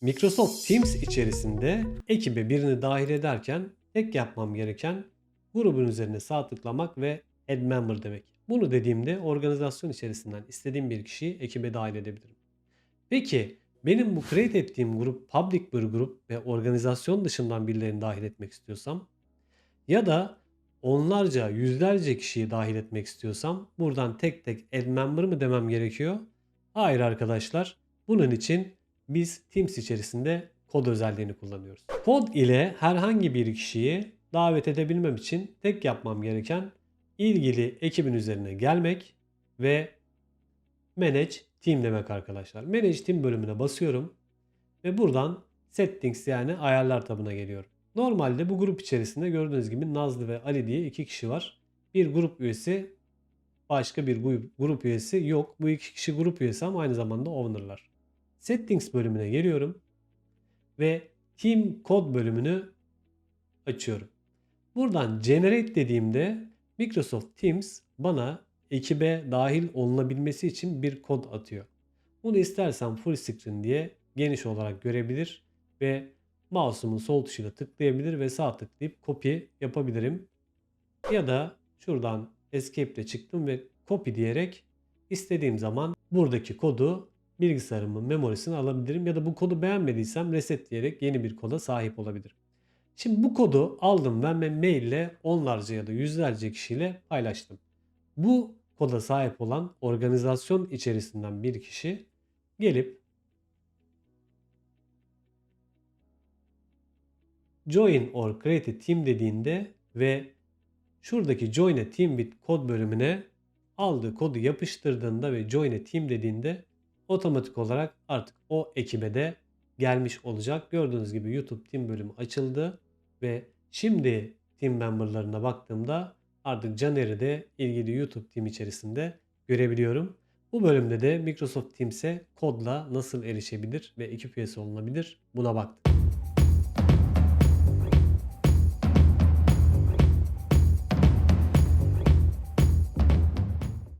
Microsoft Teams içerisinde ekibe birini dahil ederken tek yapmam gereken grubun üzerine sağ tıklamak ve add member demek. Bunu dediğimde organizasyon içerisinden istediğim bir kişiyi ekibe dahil edebilirim. Peki benim bu create ettiğim grup public bir grup ve organizasyon dışından birilerini dahil etmek istiyorsam ya da onlarca yüzlerce kişiyi dahil etmek istiyorsam buradan tek tek add member mı demem gerekiyor? Hayır arkadaşlar. Bunun için biz Teams içerisinde kod özelliğini kullanıyoruz. Kod ile herhangi bir kişiyi davet edebilmem için tek yapmam gereken ilgili ekibin üzerine gelmek ve Manage Team demek arkadaşlar. Manage Team bölümüne basıyorum ve buradan Settings yani ayarlar tabına geliyorum. Normalde bu grup içerisinde gördüğünüz gibi Nazlı ve Ali diye iki kişi var. Bir grup üyesi başka bir grup, üyesi yok. Bu iki kişi grup üyesi ama aynı zamanda owner'lar. Settings bölümüne geliyorum ve Team Code bölümünü açıyorum. Buradan Generate dediğimde Microsoft Teams bana ekibe dahil olunabilmesi için bir kod atıyor. Bunu istersem full screen diye geniş olarak görebilir ve mouse'umun sol tuşuyla tıklayabilir ve sağ tıklayıp copy yapabilirim. Ya da şuradan escape ile çıktım ve copy diyerek istediğim zaman buradaki kodu bilgisayarımın memorisine alabilirim ya da bu kodu beğenmediysem reset diyerek yeni bir koda sahip olabilirim. Şimdi bu kodu aldım ben ve maille onlarca ya da yüzlerce kişiyle paylaştım. Bu koda sahip olan organizasyon içerisinden bir kişi gelip join or create a team dediğinde ve şuradaki join a team with code bölümüne aldığı kodu yapıştırdığında ve join a team dediğinde otomatik olarak artık o ekibe de gelmiş olacak. Gördüğünüz gibi YouTube Team bölümü açıldı ve şimdi team memberlarına baktığımda artık Caner'i de ilgili YouTube Team içerisinde görebiliyorum. Bu bölümde de Microsoft Teams'e kodla nasıl erişebilir ve ekip üyesi olunabilir buna baktım.